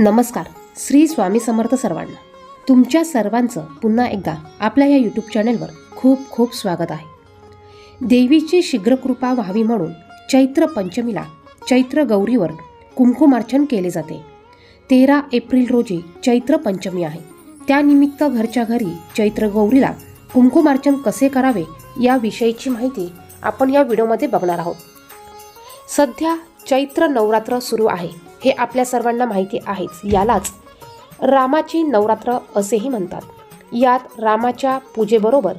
नमस्कार. श्री स्वामी समर्थ सर्वांना. तुमच्या सर्वांचं पुन्हा एकदा आपल्या या यूट्यूब चॅनेलवर खूप खूप स्वागत आहे. देवीची शीघ्रकृपा व्हावी म्हणून चैत्र पंचमीला चैत्र गौरीवर कुंकुमार्चन केले जाते. तेरा एप्रिल रोजी चैत्र पंचमी आहे. त्यानिमित्त घरच्या घरी चैत्र गौरीला कुंकुमार्चन कसे करावे याविषयीची माहिती आपण या व्हिडिओमध्ये बघणार आहोत. सध्या चैत्र नवरात्र सुरू आहे. हे आपल्या सर्वांना माहिती आहेच. यालाच रामाची नवरात्र असेही म्हणतात. यात रामाच्या पूजेबरोबर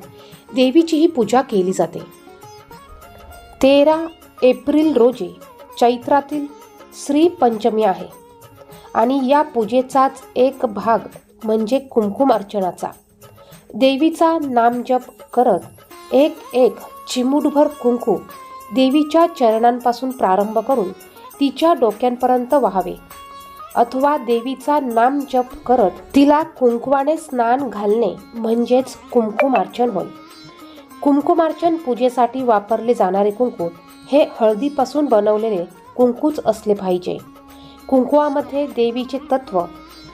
देवीचीही पूजा केली जाते. तेरा एप्रिल रोजी चैत्रातील श्री पंचमी आहे. आणि या पूजेचाच एक भाग म्हणजे कुमकुम अर्चनाचा. देवीचा नामजप करत एक एक चिमूटभर कुंकू देवीच्या चरणांपासून प्रारंभ करून तिच्या डोक्यांपर्यंत व्हावे. अथवा देवीचा नाम जप करत तिला कुंकवाने स्नान घालणे म्हणजेच कुंकुमार्चन होय. कुंकुमार्चन पूजेसाठी वापरले जाणारे कुंकू हे हळदीपासून बनवलेले कुंकूच असले पाहिजे. कुंकुवामध्ये देवीचे तत्व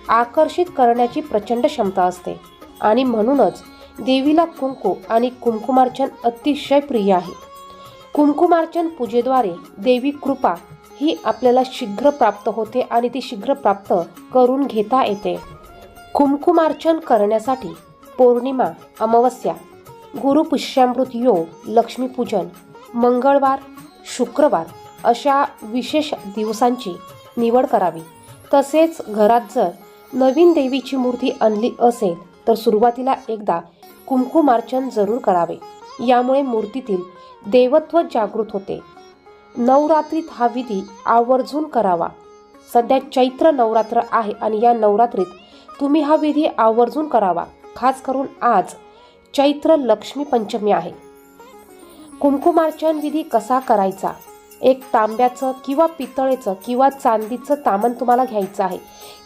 आकर्षित करण्याची प्रचंड क्षमता असते आणि म्हणूनच देवीला कुंकू आणि कुंकुमार्चन अतिशय प्रिय आहे. कुंकुमार्चन पूजेद्वारे देवी कृपा ही आपल्याला शीघ्र प्राप्त होते आणि ती शीघ्र प्राप्त करून घेता येते. कुंकुमार्चन करण्यासाठी पौर्णिमा अमावस्या गुरुपुष्यामृत योग लक्ष्मीपूजन मंगळवार शुक्रवार अशा विशेष दिवसांची निवड करावी. तसेच घरात जर नवीन देवीची मूर्ती आणली असेल तर सुरुवातीला एकदा कुंकुमार्चन जरूर करावे. यामुळे मूर्तीतील देवत्व जागृत होते. नवरात्रीत हा विधी आवर्जून करावा. सध्या चैत्र नवरात्र आहे आणि या नवरात्रीत तुम्ही हा विधी आवर्जून करावा. खास करून आज चैत्र लक्ष्मी पंचमी आहे. कुंकुमार्चन विधी कसा करायचा? एक तांब्याचं किंवा पितळेचं किंवा चांदीचं तामण तुम्हाला घ्यायचं आहे.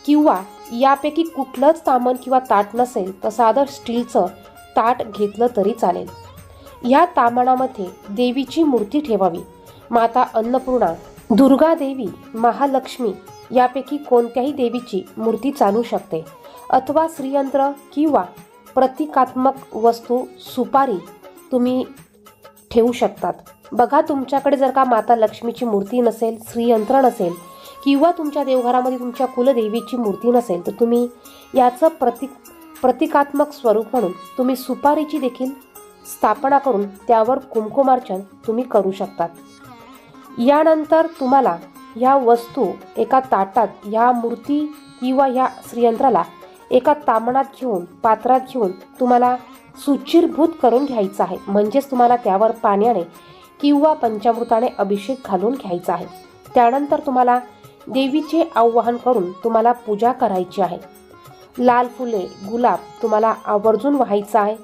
किंवा यापैकी कुठलंच तामण किंवा ताट नसेल तर साधं स्टीलचं ताट घेतलं तरी चालेल. या तामणामध्ये देवीची मूर्ती ठेवावी. माता अन्नपूर्णा दुर्गा देवी महालक्ष्मी यापैकी कोणत्याही देवीची मूर्ती चालू शकते. अथवा श्रीयंत्र किंवा प्रतिकात्मक वस्तू सुपारी तुम्ही ठेवू शकतात. बघा तुमच्याकडे जर का माता लक्ष्मीची मूर्ती नसेल श्रीयंत्र नसेल किंवा तुमच्या देवघरामध्ये तुमच्या कुलदेवीची मूर्ती नसेल तर तुम्ही याचं प्रतिक प्रतिकात्मक स्वरूप म्हणून तुम्ही सुपारीची देखील स्थापना करून त्यावर कुंकुमार्चन तुम्ही करू शकतात. यानंतर तुम्हाला ह्या वस्तू एका ताटात ह्या मूर्ती किंवा ह्या श्रीयंत्राला एका तामणात घेऊन पात्रात घेऊन तुम्हाला सुचिरभूत करून घ्यायचं आहे. म्हणजेच तुम्हाला त्यावर पाण्याने किंवा पंचामृताने अभिषेक घालून घ्यायचा आहे. त्यानंतर तुम्हाला देवीचे आवाहन करून तुम्हाला पूजा करायची आहे. लाल फुले गुलाब तुम्हाला आवर्जून व्हायचं आहे.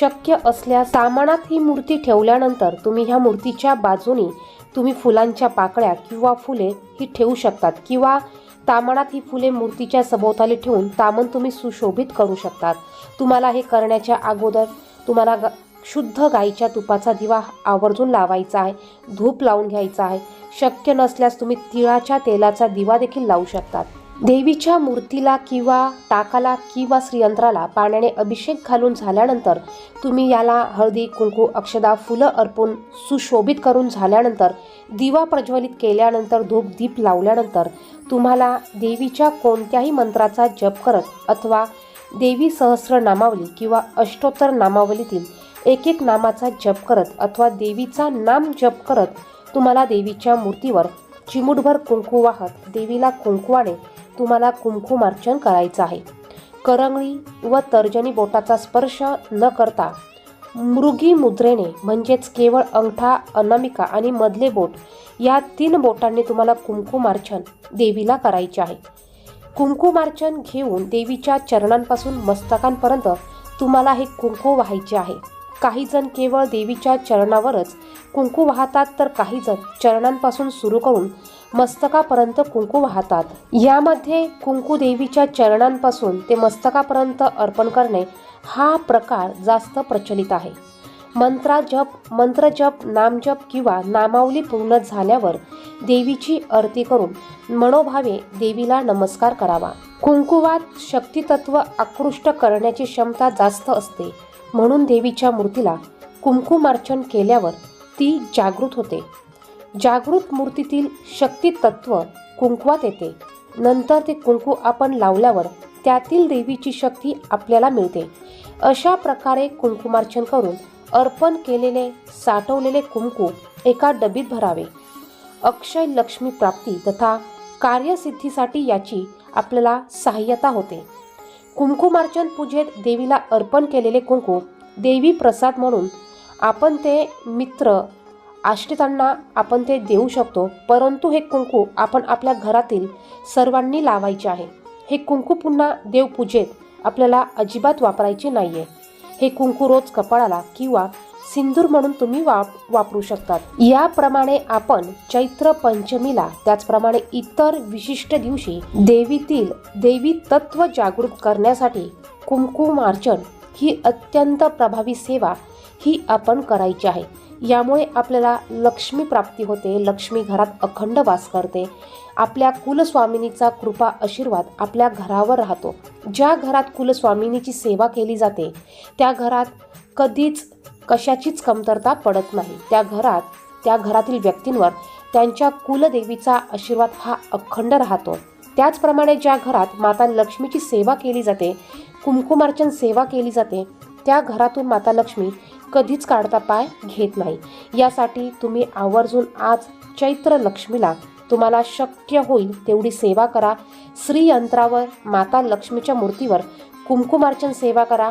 शक्य असल्यास सामानात ही मूर्ती ठेवल्यानंतर तुम्ही ह्या मूर्तीच्या बाजूनी तुम्ही फुलांच्या पाकळ्या किंवा फुले ही ठेवू शकतात किंवा तामणात ही फुले मूर्तीच्या सभोवताली ठेवून तामण तुम्ही सुशोभित करू शकतात. तुम्हाला हे करण्याच्या अगोदर तुम्हाला ग शुद्ध गाईच्या तुपाचा दिवा आवर्जून लावायचा आहे धूप लावून घ्यायचा आहे. शक्य नसल्यास तुम्ही तिळाच्या तेलाचा दिवा देखील लावू शकतात. देवीच्या मूर्तीला किंवा टाकाला किंवा श्रीयंत्राला पाण्याने अभिषेक घालून झाल्यानंतर तुम्ही याला हळदी कुंकू अक्षदा फुलं अर्पून सुशोभित करून झाल्यानंतर दिवा प्रज्वलित केल्यानंतर धूप दीप लावल्यानंतर तुम्हाला देवीच्या कोणत्याही मंत्राचा जप करत अथवा देवी सहस्र नामावली किंवा अष्टोत्तर नामावलीतील एक एक नामाचा जप करत अथवा देवीचा नाम जप करत तुम्हाला देवीच्या मूर्तीवर चिमुटभर कुंकू वाहत देवीला कुंकवाने तुम्हाला कुंकुमार्चन करायचं आहे. करंगळी व तर्जनी बोटाचा स्पर्श न करता मृगी मुद्रेने म्हणजेच केवळ अंगठा अनामिका आणि मधले बोट या तीन बोटांनी तुम्हाला कुंकुमार्चन देवीला करायचे आहे. कुंकुमार्चन घेऊन देवीच्या चरणांपासून मस्तकांपर्यंत तुम्हाला हे कुंकू व्हायचे आहे. काही जण केवळ देवीच्या चरणावरच कुंकू वाहतात तर काही जण चरणांपासून सुरू करून मस्तकापर्यंत कुंकू वाहतात. यामध्ये कुंकू देवीच्या चरणांपासून ते मस्तकापर्यंत अर्पण करणे हा प्रकार जास्त प्रचलित आहे. मंत्राजप मंत्रजप नामजप किंवा नामावली पूर्ण झाल्यावर देवीची आरती करून मनोभावे देवीला नमस्कार करावा. कुंकुवात शक्तितत्व आकृष्ट करण्याची क्षमता जास्त असते. म्हणून देवीच्या मूर्तीला कुंकुमार्चन केल्यावर ती जागृत होते. जागृत मूर्तीतील शक्ती तत्व कुंकवात येते. नंतर ते कुंकू आपण लावल्यावर त्यातील देवीची शक्ती आपल्याला मिळते. अशा प्रकारे कुंकुमार्चन करून अर्पण केलेले साठवलेले कुंकू एका डबीत भरावे. अक्षय लक्ष्मी प्राप्ती तथा कार्यसिद्धीसाठी याची आपल्याला सहाय्यता होते. कुंकुमार्चन पूजेत देवीला अर्पण केलेले कुंकू देवी प्रसाद म्हणून आपण ते मित्र आश्रितांना आपण ते देऊ शकतो परंतु हे कुंकू आपण आपल्या घरातील सर्वांनी लावायचे आहे. हे कुंकू पुन्हा देवपूजेत आपल्याला अजिबात वापरायचे नाहीये. हे कुंकू रोज कपाळाला किंवा सिंदूर म्हणून तुम्ही वाप वापरू शकतात. याप्रमाणे आपण चैत्र पंचमीला त्याचप्रमाणे इतर विशिष्ट दिवशी देवीतील देवी तत्व जागृत करण्यासाठी कुंकुमार्चन ही अत्यंत प्रभावी सेवा ही आपण करायची आहे. यामुळे आपल्याला लक्ष्मी प्राप्ती होते लक्ष्मी घरात अखंड वास करते. आपल्या कुलस्वामिनीचा कृपा आशीर्वाद आपल्या घरावर राहतो. ज्या घरात कुलस्वामिनीची सेवा केली जाते त्या घरात कधीच कशाचीच कमतरता पडत नाही. त्या घरात त्या घरातील व्यक्तींवर त्यांच्या कुलदेवीचा आशीर्वाद हा अखंड राहतो. त्याचप्रमाणे ज्या घरात माता लक्ष्मीची सेवा केली जाते कुंकुमार्चन सेवा केली जाते त्या घरातून माता लक्ष्मी कधीच काढता पाय घेत नाही. यासाठी तुम्ही आवर्जून आज चैत्र लक्ष्मीला तुम्हाला शक्य होईल तेवढी सेवा करा. श्रीयंत्रावर माता लक्ष्मीच्या मूर्तीवर कुंकुमार्चन सेवा करा.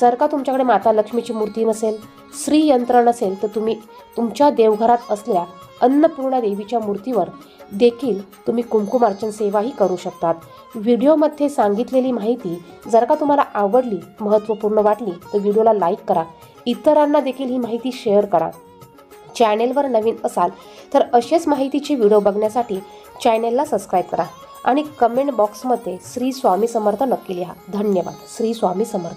जर का तुमच्याकडे माता लक्ष्मीची मूर्ती नसेल श्रीयंत्र नसेल तर तुम्ही तुमच्या देवघरात असलेल्या अन्नपूर्णा देवीच्या मूर्तीवर देखील तुम्ही कुंकुमार्चन सेवाही करू शकतात. व्हिडिओमध्ये सांगितलेली माहिती जर का तुम्हाला आवडली महत्त्वपूर्ण वाटली तर व्हिडिओला लाईक करा. इतरांना देखील ही माहिती शेअर करा. चॅनेलवर नवीन असाल तर असेच माहितीचे व्हिडिओ बघण्यासाठी चॅनेलला सबस्क्राईब करा. आणि कमेंट बॉक्समध्ये श्री स्वामी समर्थ नक्की लिहा. धन्यवाद. श्री स्वामी समर्थ.